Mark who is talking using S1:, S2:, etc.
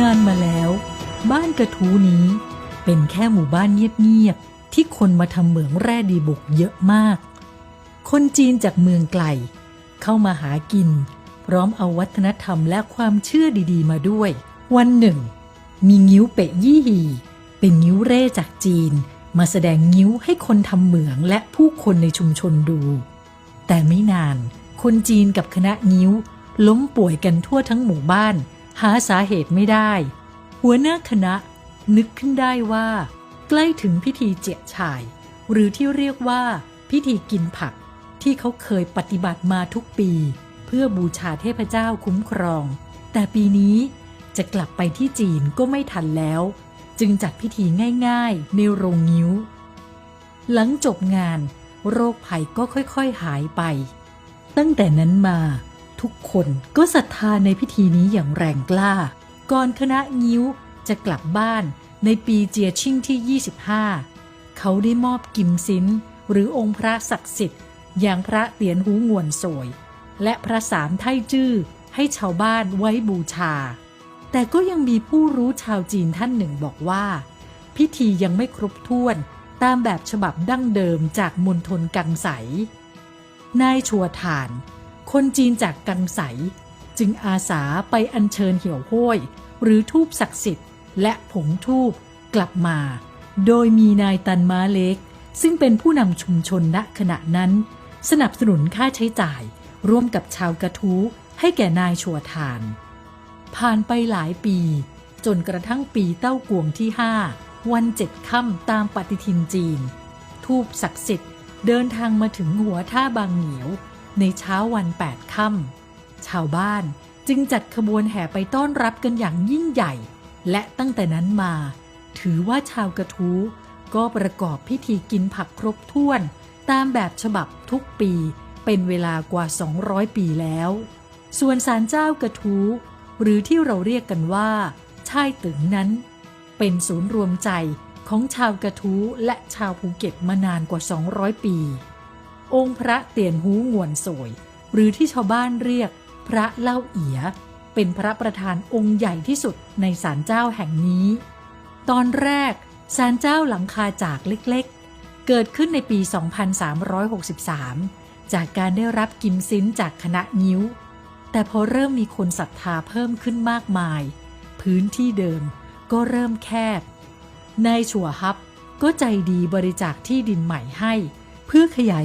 S1: นานมาแล้ว บ้านกระทูนี้ เป็นแค่หมู่บ้านเงียบๆที่คนมาทำเหมืองแร่ดีบุกเยอะมาก คนจีนจากเมืองไกล เข้ามาหากิน พร้อมเอาวัฒนธรรมและความเชื่อดีๆ มาด้วย วันหนึ่ง มีงิ้วเปะยี่หี เป็นงิ้วเร่จากจีน มาแสดงงิ้วให้คนทำเหมืองและผู้คนในชุมชนดู แต่ไม่นาน คนจีนกับคณะงิ้วล้มป่วยกันทั่วทั้งหมู่บ้าน หาสาเหตุไม่ได้ หัวหน้าคณะนึกขึ้นได้ว่า ใกล้ถึงพิธีเจียฉ่าย หรือที่เรียกว่าพิธีกินผักที่เขาเคยปฏิบัติมาทุกปี เพื่อบูชาเทพเจ้าคุ้มครอง แต่ปีนี้จะกลับไปที่จีนก็ไม่ทันแล้ว จึงจัดพิธีง่ายๆ ในโรงงิ้ว หลังจบงาน โรคภัยก็ค่อยๆหายไป ตั้งแต่นั้นมา ทุกคนก็ศรัทธาในพิธีนี้อย่างแรงกล้า ก่อนคณะงิ้วจะกลับบ้านในปีเจียชิ่งที่ 25 เขาได้มอบกิมซินหรือองค์พระศักดิ์สิทธิ์ อย่างพระเตียนหูงวนสวย และพระสามไทจื้อให้ชาวบ้านไว้บูชา แต่ก็ยังมีผู้รู้ชาวจีนท่านหนึ่งบอกว่า พิธียังไม่ครบถ้วนตามแบบฉบับดั้งเดิมจากมณฑลกังใสนายชัวถาน คนจีนจากกังใสจึงอาสาไปอัญเชิญเหี่ยวห้วยหรือทูบศักดิ์สิทธิ์ และผงทูบกลับมา โดยมีนายตันม้าเล็ก ซึ่งเป็นผู้นำชุมชนณขณะนั้น สนับสนุนค่าใช้จ่าย ร่วมกับชาวกระทู้ให้แก่นายชัวทาน ผ่านไปหลายปี จนกระทั่งปีเต้ากวงที่5วันเจ็ดค่ำตามปฏิทินจีน ทูบศักดิ์สิทธิ์เดินทางมาถึงหัวท่าบางเหนียว ในเช้าวันแปดค่ำชาวบ้านจึงจัดขบวนแห่ไปต้อนรับกันอย่างยิ่งใหญ่ และตั้งแต่นั้นมา ถือว่าชาวกระทู้ก็ประกอบพิธีกินผักครบถ้วน ตามแบบฉบับทุกปีเป็นเวลากว่า 200 ปีแล้ว ส่วนศาลเจ้ากระทู้หรือที่เราเรียกกันว่าช่ายตึงนั้น เป็นศูนย์รวมใจของชาวกระทู้และชาวภูเก็ตมานานกว่า 200 ปี องค์พระเตียนหูงวนสวยหรือที่ชาวบ้านเรียกพระเล่าเอีย เป็นพระประธานองค์ใหญ่ที่สุดในศาลเจ้าแห่งนี้ ตอนแรกศาลเจ้าหลังคาจากเล็กๆ เกิดขึ้นในปี 2363 จากการได้รับกิมซินจากคณะนิ้ว แต่พอเริ่มมีคนศรัทธาเพิ่มขึ้นมากมาย พื้นที่เดิมก็เริ่มแคบ นายชัวฮับก็ใจดีบริจาคที่ดินใหม่ให้ เพื่อขยาย